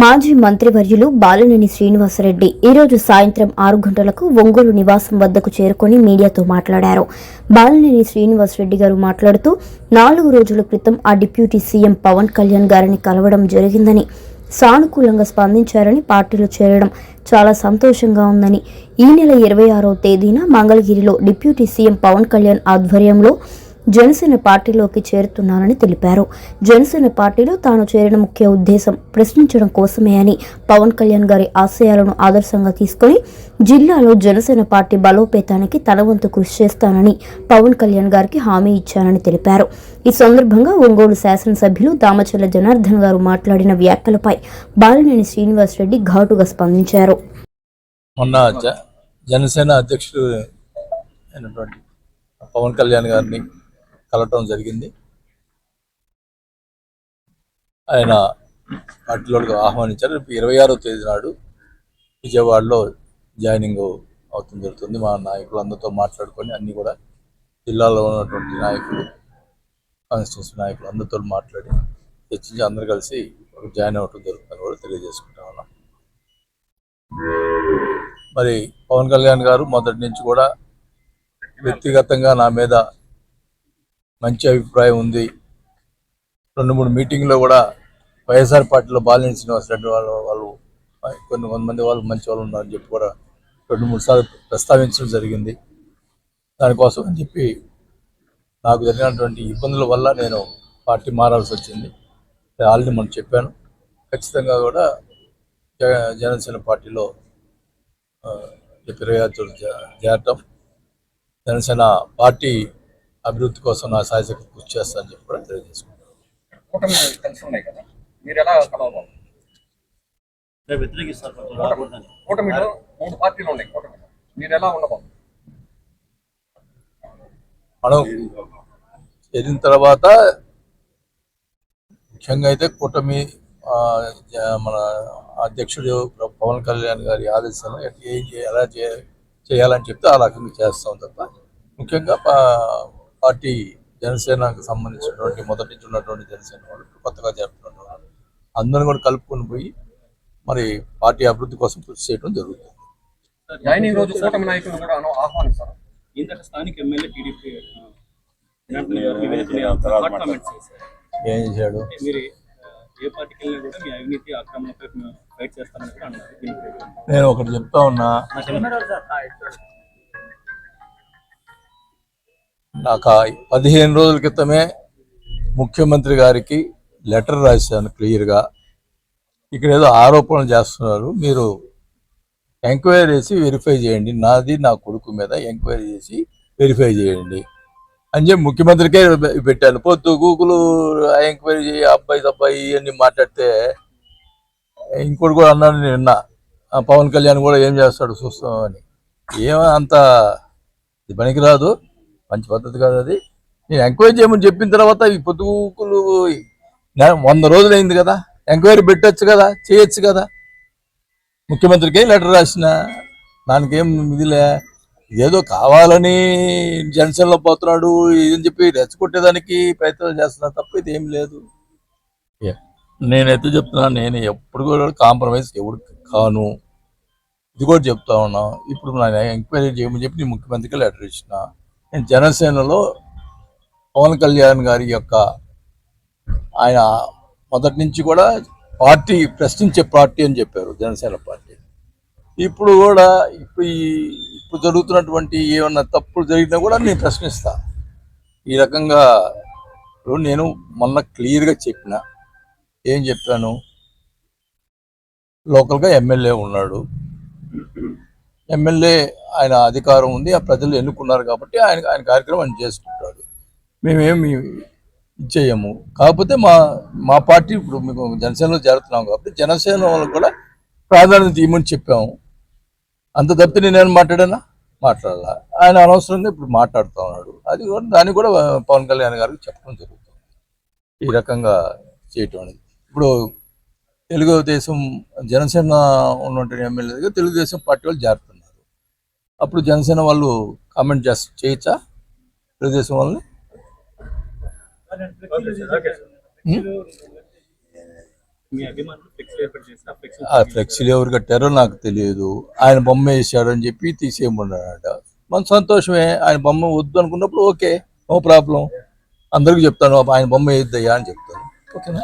మాజీ మంత్రివర్యులు బాలినేని శ్రీనివాసరెడ్డి ఈరోజు సాయంత్రం ఆరు గంటలకు ఒంగోలు నివాసం వద్దకు చేరుకొని మీడియాతో మాట్లాడారు. బాలినేని శ్రీనివాసరెడ్డి గారు మాట్లాడుతూ నాలుగు రోజుల క్రితం ఆ డిప్యూటీ సీఎం పవన్ కళ్యాణ్ గారిని కలవడం జరిగిందని సానుకూలంగా స్పందించారని పార్టీలో చేరడం చాలా సంతోషంగా ఉందని. ఈ నెల ఇరవై ఆరో తేదీన మంగళగిరిలో డిప్యూటీ సీఎం పవన్ కళ్యాణ్ ఆధ్వర్యంలో జనసేన పార్టీలోకి చేరుతున్నానని తెలిపారు. జనసేన పార్టీలో తాను చేరిన ముఖ్య ఉద్దేశం ప్రశ్నించడం కోసమే అని పవన్ కళ్యాణ్ గారి ఆశయాలను ఆదర్శంగా తీసుకొని జిల్లాలో జనసేన పార్టీ బలోపేతానికి తన వంతు కృషి చేస్తానని పవన్ కళ్యాణ్ గారికి హామీ ఇచ్చానని తెలిపారు. ఈ సందర్భంగా ఒంగోలు శాసనసభ్యులు దామచల్ల జనార్దన్ గారు మాట్లాడిన వ్యాఖ్యలపై బాలినేని శ్రీనివాసరెడ్డి ఘాటుగా స్పందించారు. మొన్న జనసేన అధ్యక్షుడు అయినటువంటి పవన్ కళ్యాణ్ గారిని కలవటం జరిగింది. ఆయన పార్టీలోకి ఆహ్వానించారు. రేపు ఇరవై ఆరో తేదీ నాడు విజయవాడలో జాయినింగ్ అవుతుంది జరుగుతుంది. మా నాయకులు అందరితో మాట్లాడుకొని అన్నీ కూడా జిల్లాలో ఉన్నటువంటి నాయకులు కాన్స్టిట్యూన్సీ నాయకులు అందరితో మాట్లాడి చర్చించి అందరు కలిసి ఒక జాయిన్ అవ్వటం జరుగుతుందని కూడా తెలియజేసుకుంటా ఉన్నాం మరి పవన్ కళ్యాణ్ గారు మొదటి నుంచి కూడా వ్యక్తిగతంగా నా మీద మంచి అభిప్రాయం ఉంది రెండు మూడు మీటింగ్లో కూడా వైఎస్ఆర్ పార్టీలో బాలినేని శ్రీనివాసరెడ్డి వాళ్ళ వాళ్ళు కొన్ని కొంతమంది వాళ్ళు మంచి వాళ్ళు ఉన్నారని చెప్పి కూడా రెండు మూడు సార్లు ప్రస్తావించడం జరిగింది దానికోసం అని చెప్పి నాకు జరిగినటువంటి ఇబ్బందుల వల్ల నేను పార్టీ మారాల్సి వచ్చింది ఆల్రెడీ మనం చెప్పాను ఖచ్చితంగా కూడా జ- జనసేన పార్టీలో ఆ, ఇరవై చేరటం జనసేన పార్టీ అభివృద్ధి కోసం నా సాయశక్తి కృషి చేస్తానని చెప్పి కూడా తెలియజేసుకుంటాను మీరు ఎలా కలవబోతున్నారు రేపు వ్యతిరేకిస్తారు కొంచెం రాకూడదని కూటమిలో మూడు పార్టీలు ఉన్నాయి కూటమిలో. మీరు ఎలా ఉండబోతున్నారు? మనం చేరిన తర్వాత ముఖ్యంగా అయితే కూటమి మన అధ్యక్షుడు పవన్ కళ్యాణ్ గారి ఆదేశాలు ఏం ఎలా చేయ- చేయాలని చెప్తే ఆ రకంగా చేస్తాం తప్ప ముఖ్యంగా పార్టీ జనసేనకు సంబంధించినటువంటి మొదటి నుంచి ఉన్నటువంటి జనసేన వాళ్ళు కొత్తగా చేరుతున్నటువంటి వాళ్ళు. అందరిని కూడా కలుపుకొని పోయి మరి పార్టీ అభివృద్ధి కోసం కృషి చేయడం జరుగుతుంది. జాయినింగ్ రోజు కూటమి కూడా ఆహ్వానిస్తారు? ఇంతక స్థానిక ఎమ్మెల్యే టీడీపీ. ఏం చేశాడు అంటే మీరు ఆ, ఏ నాకు పదిహేను రోజుల క్రితమే ముఖ్యమంత్రి గారికి లెటర్ రాశాను క్లియర్గా. ఇక్కడ ఏదో ఆరోపణలు చేస్తున్నారు. మీరు ఎంక్వైరీ చేసి వెరిఫై చేయండి. నాది నా కొడుకు మీద ఎంక్వైరీ చేసి వెరిఫై చేయండి అని చెప్పి ముఖ్యమంత్రికే పెట్టాను. పొద్దు గూగుల్ ఎంక్వైరీ చేయి అబ్బాయి అబ్బాయి అని మాట్లాడితే ఇంకోటి కూడా అన్నాను నేను పవన్ కళ్యాణ్ కూడా ఏం చేస్తాడు చూస్తామని ఏమంత అంత ఇది పనికిరాదు. మంచి పద్ధతి కాదు అది. నేను ఎంక్వైరీ చేయమని చెప్పిన తర్వాత ఈ పొద్దుకులు వంద రోజులు అయింది కదా. ఎంక్వైరీ పెట్టచ్చు కదా చేయొచ్చు కదా. ముఖ్యమంత్రికి లెటర్ రాసిన దానికేం ఇదిలే. ఏదో కావాలని జనసేనలో పోతున్నాడు ఇదని చెప్పి రెచ్చగొట్టేదానికి ప్రయత్నాలు చేస్తున్నా తప్ప ఇది ఏం లేదు. నేనైతే చెప్తున్నా నేను ఎప్పుడు కూడా కాంప్రమైజ్ ఎవడు కాను. ఇది కూడా చెప్తా ఉన్నా. ఇప్పుడు నా ఎంక్వైరీ చేయమని చెప్పి నేను ముఖ్యమంత్రికి లెటర్ ఇచ్చిన. నేను జనసేనలో పవన్ కళ్యాణ్ గారి యొక్క ఆయన మొదటి నుంచి కూడా పార్టీ ప్రశ్నించే పార్టీ అని చెప్పారు జనసేన పార్టీ. ఇప్పుడు కూడా ఇప్పుడు ఈ ఇప్పుడు జరుగుతున్నటువంటి ఏమన్నా తప్పులు జరిగినా కూడా నేను ప్రశ్నిస్తా. ఈ రకంగా ఇప్పుడు నేను మొన్న క్లియర్గా చెప్పిన ఏం చెప్పాను? లోకల్గా ఎమ్మెల్యే ఉన్నాడు. ఎమ్మెల్యే ఆయన అధికారం ఉంది ఆ ప్రజలు ఎన్నుకున్నారు కాబట్టి ఆయన ఆయన కార్యక్రమం ఆయన చేసుకుంటాడు. మేమేమి ఇచ్చేయము కాకపోతే మా మా పార్టీ ఇప్పుడు మీకు జనసేనలో చేరుతున్నాం కాబట్టి జనసేన వాళ్ళకు కూడా ప్రాధాన్యత ఇవ్వమని చెప్పాము. అంత తప్పితే నేనేం మాట్లాడానా? మాట్లాడాల? ఆయన అనవసరంగా ఇప్పుడు మాట్లాడుతూ ఉన్నాడు. అది కూడా దాన్ని కూడా పవన్ కళ్యాణ్ గారికి చెప్పడం జరుగుతుంది. ఈ రకంగా చేయటం అనేది. ఇప్పుడు తెలుగుదేశం జనసేన ఉన్నటువంటి ఎమ్మెల్యే దగ్గర తెలుగుదేశం పార్టీ వాళ్ళు జాగ్రత్త అప్పుడు జనసేన వాళ్ళు కామెంట్ చేస్త చేయొచ్చా తెలుగుదేశం వాళ్ళని? ఆ ఫ్లెక్సీలు ఎవరు కట్టారో నాకు తెలియదు. ఆయన బొమ్మ వేసాడని చెప్పి తీసేయమన్నాడట. మన సంతోషమే. ఆయన బొమ్మ వద్దు అనుకున్నప్పుడు ఓకే నో ప్రాబ్లం. అందరికీ చెప్తాను ఆయన బొమ్మ వేయద్దయ్యా అని చెప్తాను. ఓకేనా?